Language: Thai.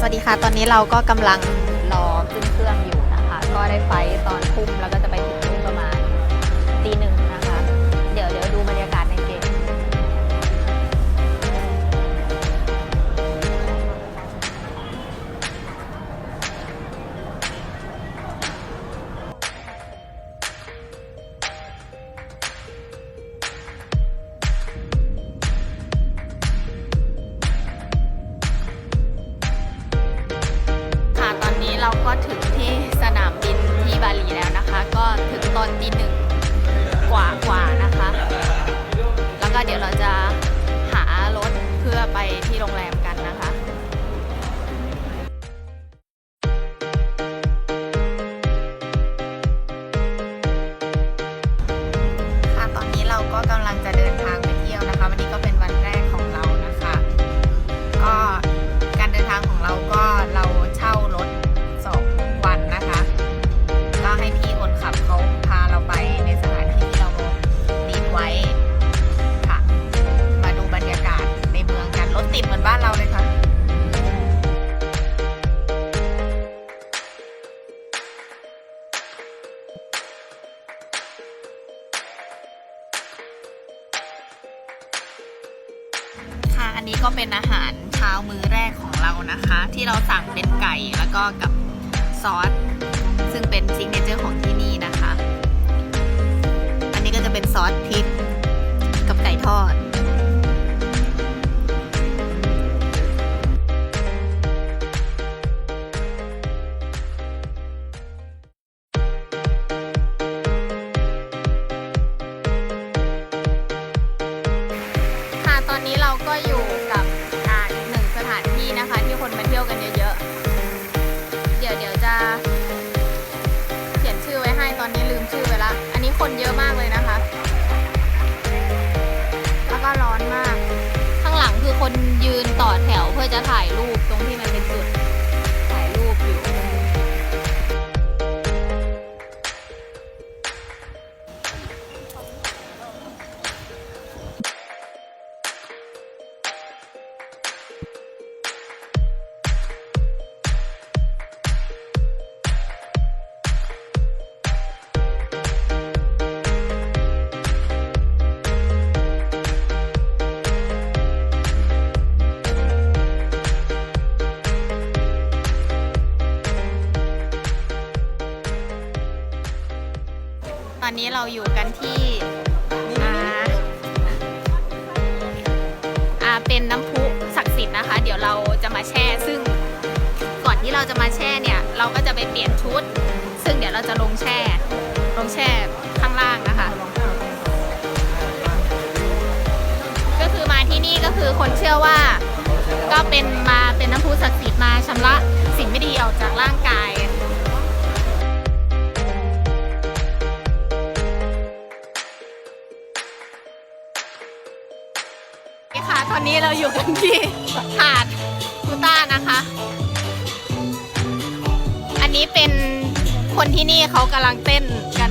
สวัสดีค่ะ ตอนนี้เราก็กำลังรอขึ้นเครื่องอยู่นะคะ ก็ได้ไฟตอนทุ่มแล้วก็จะ ไปที่โรงแรม อันนี้ก็เป็นอาหารเช้ามื้อแรกของเรานะคะ ที่เราสั่งเป็นไก่แล้วก็กับซอส ซึ่งเป็นซิงเนเจอร์ของที่นี่นะคะ อันนี้ก็จะเป็นซอสพริกกับไก่ทอด คนยืนต่อแถวเพื่อจะถ่ายรูปตรงที่มันเป็นจุด ตอนนี้เราอยู่กันที่อ่าอ่าเป็นน้ำพุศักดิ์สิทธิ์นะคะ เดี๋ยวเราจะมาแช่ซึ่งก่อนที่เราจะมาแช่เนี่ยเราก็จะไปเปลี่ยนชุด ซึ่งเดี๋ยวเราจะลงแช่ ลงแช่ข้างล่างนะคะ ก็คือมาที่นี่ก็คือคนเชื่อว่าก็เป็นมา ตอนนี้เราอยู่กันที่หาดคูต้านะคะ อันนี้เป็นคนที่นี่เขากำลังเต้นกัน